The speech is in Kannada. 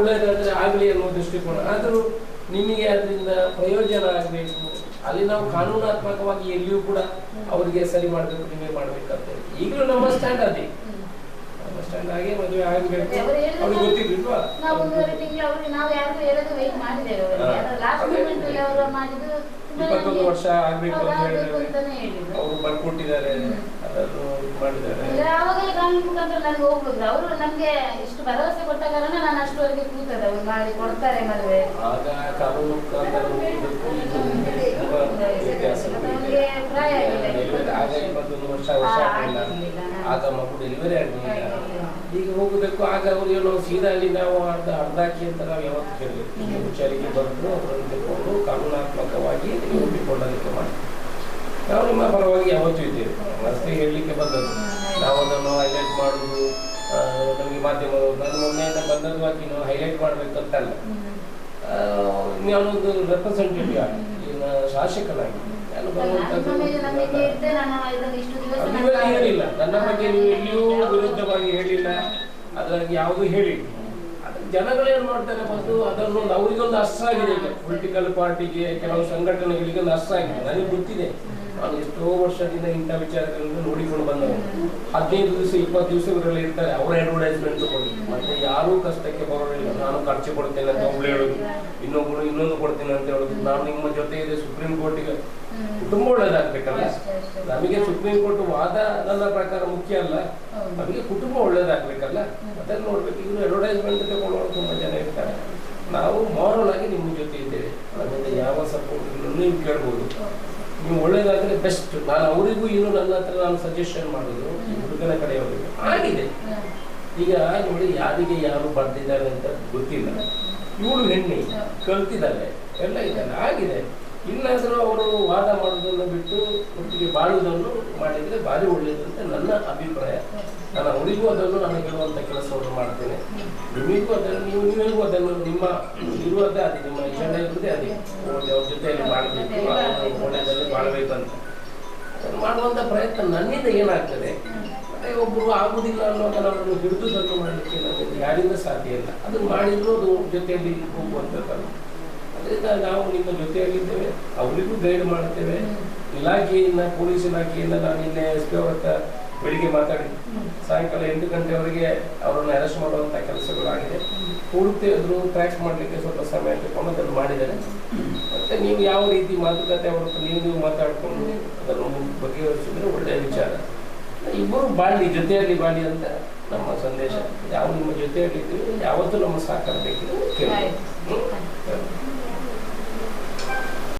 ಒಳ್ಳೆಯದಾದ್ರೆ ಆಗಲಿ ಅನ್ನೋ ದೃಷ್ಟಿಕೋನ. ಆದರೂ ನಿಮಗೆ ಅದರಿಂದ ಪ್ರಯೋಜನ ಆಗಬೇಕು ಅಲ್ಲಿ ನಾವು ಕಾನೂನಾತ್ಮಕವಾಗಿ ಎಲ್ಲಿಯೂ ಕೂಡ ಅವರಿಗೆ ಸರಿ ಮಾಡಬೇಕು ನಿಮಗೆ ಮಾಡ್ಬೇಕಂತ ಈಗಲೂ ನಮ್ಮ ಸ್ಟ್ಯಾಂಡ್ ಅದೇ ನಮ್ಮ ಸ್ಟ್ಯಾಂಡ್ ಹಾಗೆ ಮದುವೆ ಆಗಬೇಕು. ಅವ್ರಿಗೆ ಗೊತ್ತಿರ್ಲಿಲ್ವಾ ಇಪ್ಪತ್ತೊಂದು ವರ್ಷ ಆಗ್ಬೇಕು ಅಂತ ಹೇಳಿದ್ರೆ. ಅವರು ಬರ್ಕೊಟ್ಟಿದ್ದಾರೆ. ಅದನ್ನು ಮಾಡಿದ್ದಾರೆ. ಅವರು ನಮ್ಗೆ ಇಷ್ಟು ಭರವಸೆ ನಾನು ಅಷ್ಟುವರೆಗೆ ಕೂತದೆ ಅವ್ರು ಮಾಡಿ ಕೊಡ್ತಾರೆ ಮದುವೆ. ಆಗ ಕಾನೂನು ಮುಖಾಂತರ ಮತ್ತೆ ಇದೆ. ಪ್ರಾಯ ಆಗಿಲ್ಲ ಆಗ ಇಪ್ಪತ್ತೊಂದು ವರ್ಷ ವರ್ಷ ಆಗಿರ್ಲಿಲ್ಲ. ಆಗ ಮಗು ಡೆಲಿವರಿ ಆಗಲಿಲ್ಲ. ಈಗ ಹೋಗಬೇಕು ಆಗ ಅವ್ರು ಏನೋ ಸೀದಾ ಅಲ್ಲಿ ನಾವು ಅರ್ಧ ಅರ್ಧಾಕಿ ಅಂತ ನಾವು ಯಾವತ್ತು ಕೇಳಬೇಕು ಹುಷಾರಿಗೆ ವಿಚಾರಿಗೆ ಬಂದು ಅವರನ್ನು ತೆಗೆದುಕೊಂಡು ಕಾನೂನಾತ್ಮಕವಾಗಿ ಒಪ್ಪಿಕೊಳ್ಳಲಿಕ್ಕೆ ಮಾಡಿ. ನಾವು ನಿಮ್ಮ ಪರವಾಗಿ ಯಾವತ್ತೂ ಇದ್ದೇವೆ. ರಸ್ತೆ ಹೇಳಲಿಕ್ಕೆ ಬಂದದ್ದು. ನಾವು ಅದನ್ನು ಹೈಲೈಟ್ ಮಾಡುವುದು ನಮಗೆ ಮಾಧ್ಯಮಗಳು ನಾನು ಮೊನ್ನೆಯಿಂದ ಬಂದದ್ದು ಆಗಿ ನಾವು ಹೈಲೈಟ್ ಮಾಡಬೇಕಂತಲ್ಲ. ಅಲ್ಲ ನಾನೊಂದು ರೆಪ್ರೆಸೆಂಟೇಟಿವ್ ಆಗಿ ಈಗ ಶಾಸಕನಾಗಿ. ಹೇಳಿಲ್ಲ ನನ್ನ ಬಗ್ಗೆ ನೀವು ಎಲ್ಲಿಯೂ ವಿರುದ್ಧವಾಗಿ ಹೇಳಿಲ್ಲ. ಅದ್ರಾಗಿ ಯಾವುದು ಹೇಳಿಲ್ಲ. ಜನಗಳು ಏನ್ ಮಾಡ್ತಾರೆ ಮತ್ತು ಅದರಲ್ಲೊಂದು ಒಂದು ಅವರಿಗೊಂದು ಅಸ್ತ್ರ ಆಗಿದೆ ಈಗ ಪೊಲಿಟಿಕಲ್ ಪಾರ್ಟಿಗೆ ಕೆಲವು ಸಂಘಟನೆಗಳಿಗೆ ಒಂದು ಅಸ್ತ್ರ ಆಗಿದೆ ನನಗೆ ಗೊತ್ತಿದೆ. ನಾನು ಎಷ್ಟೋ ವರ್ಷದಿಂದ ಇಂಥ ವಿಚಾರಗಳನ್ನು ನೋಡಿಕೊಂಡು ಬಂದವರು. ಹದಿನೈದು ದಿವಸ ಇಪ್ಪತ್ತು ದಿವಸ ಇವರಲ್ಲಿ ಇರ್ತಾರೆ. ಅವರ ಅಡ್ವರ್ಟೈಸ್ಮೆಂಟ್ ತಗೊಂಡು. ಮತ್ತೆ ಯಾರೂ ಕಷ್ಟಕ್ಕೆ ಬರೋದಿಲ್ಲ ನಾನು ಖರ್ಚು ಕೊಡ್ತೇನೆ ಅಂತ ಒಬ್ಳು ಹೇಳೋದು. ಇನ್ನೊಬ್ಬರು ಇನ್ನೊಂದು ಕೊಡ್ತೇನೆ ಅಂತ ಹೇಳೋದು. ನಾನು ನಿಮ್ಮ ಜೊತೆ ಇದೆ ಸುಪ್ರೀಂ ಕೋರ್ಟಿಗೆ ತುಂಬ ಕುಟುಂಬ ಒಳ್ಳೇದಾಗ್ಬೇಕಲ್ಲ. ನಮಗೆ ಸುಪ್ರೀಂ ಕೋರ್ಟ್ ವಾದ ನನ್ನ ಪ್ರಕಾರ ಮುಖ್ಯ ಅಲ್ಲ. ನಮಗೆ ಕುಟುಂಬ ಒಳ್ಳೇದಾಗ್ಬೇಕಲ್ಲ? ಅದನ್ನು ನೋಡ್ಬೇಕು. ಇವರು ಅಡ್ವರ್ಟೈಸ್ಮೆಂಟ್ ತಗೊಳ್ಳೋರು ತುಂಬಾ ಜನ ಇರ್ತಾರೆ. ನಾವು ಮಾರಲ್ ಆಗಿ ನಿಮ್ಮ ಜೊತೆ ಇದ್ದೇವೆ. ನಮ್ಮಿಂದ ಯಾವ ಸಪೋರ್ಟ್ ನೀವು ಕೇಳ್ಬೋದು. ನೀವು ಒಳ್ಳೇದಾದ್ರೆ ಬೆಸ್ಟ್ ನಾನು ಅವರಿಗೂ ಇನ್ನು ನನ್ನ ಹತ್ರ ನಾನು ಸಜೆಷನ್ ಮಾಡೋದು ಹುಡುಗನ ಕಡೆಯವರಿಗೆ. ಆಗಿದೆ. ಈಗ ನೋಡಿ ಯಾರಿಗೆ ಯಾರು ಬರ್ದಿದ್ದಾರೆ ಅಂತ ಗೊತ್ತಿಲ್ಲ. ಇವಳು ಹೆಣ್ಣೆ ಕಲ್ತಿದ್ದಾಳೆ ಎಲ್ಲ ಇದ್ದಾಳೆ. ಆಗಿದೆ. ಇನ್ನಾದರೂ ಅವರು ವಾದ ಮಾಡೋದನ್ನು ಬಿಟ್ಟು ಒಟ್ಟಿಗೆ ಬಾಳುವುದನ್ನು ಮಾಡಿದರೆ ಭಾರಿ ಒಳ್ಳೆಯದು ಅಂತ ನನ್ನ ಅಭಿಪ್ರಾಯ. ನಾನು ಅವರಿಗೂ ಅದನ್ನು ನಾನು ಹೇಳುವಂಥ ಕೆಲಸವನ್ನು ಮಾಡ್ತೇನೆ. ನಿಮಗೂ ಅದನ್ನು, ನೀವು ನೀವೆಲ್ಲೂ ಅದನ್ನು ನಿಮ್ಮ ಇರುವುದೇ ಅದೇ ನಿಮ್ಮ ಇಷ್ಟನೇ ಇರುವುದೇ ಅದೇ ಅವ್ರ ಜೊತೆಯಲ್ಲಿ ಮಾಡಬೇಕು ಒಳ್ಳೆಯದಲ್ಲಿ ಅದನ್ನು ಮಾಡುವಂಥ ಪ್ರಯತ್ನ ನನ್ನಿಂದ ಏನಾಗ್ತದೆ? ಒಬ್ಬರು ಆಗುದಿಲ್ಲ ಅನ್ನೋದನ್ನ ಅವರನ್ನು ಹಿಡಿದು ತಂದು ಮಾಡಲಿಕ್ಕೆ ನಮಗೆ ಯಾರಿಂದ ಸಾಧ್ಯ ಇಲ್ಲ. ಅದನ್ನು ಮಾಡಿದ್ರು ಅದು ಜೊತೆಯಲ್ಲಿ ಹೋಗುವಂಥದ್ದಲ್ಲ ಅದರಿಂದ ನಾವು ನಿಮ್ಮ ಜೊತೆಯಲ್ಲಿದ್ದೇವೆ, ಅವರಿಗೂ ಗೈಡ್ ಮಾಡ್ತೇವೆ ಇಲಾಖೆಯಿಂದ ಪೊಲೀಸ್ ಇಲಾಖೆಯಿಂದ ನಾನು ನಿನ್ನೆ ಎಸ್ ಪಿ ಅವ್ರ ಹತ್ರ ಬೆಳಿಗ್ಗೆ ಮಾತಾಡಿ ಸಾಯಂಕಾಲ ಎಂಟು ಗಂಟೆವರೆಗೆ ಅವರನ್ನು ಅರೆಸ್ಟ್ ಮಾಡುವಂಥ ಕೆಲಸಗಳಾಗಿದೆ. ಪೂರ್ತಿ ಅದ್ರು ಟ್ರ್ಯಾಕ್ ಮಾಡಲಿಕ್ಕೆ ಸ್ವಲ್ಪ ಸಮಯ ತಗೊಂಡು ಅದನ್ನು ಮಾಡಿದ್ದಾರೆ. ಮತ್ತೆ ನೀವು ಯಾವ ರೀತಿ ಮಾತುಕತೆ ಅವ್ರ ನೀವು ನೀವು ಮಾತಾಡಿಕೊಂಡು ಅದನ್ನು ಬಗೆಹರಿಸಿದ್ರೆ ಒಳ್ಳೆಯ ವಿಚಾರ. ಇಬ್ಬರು ಬಾಳಿ ಜೊತೆಯಲ್ಲಿ ಬಾಳಿ ಅಂತ ನಮ್ಮ ಸಂದೇಶ. ಯಾವ ನಿಮ್ಮ ಜೊತೆಯಲ್ಲಿ ಇದ್ದೀವಿ ಯಾವತ್ತೂ ನಮ್ಮ ಸಹಕಾರ ಬೇಕಿದೆ?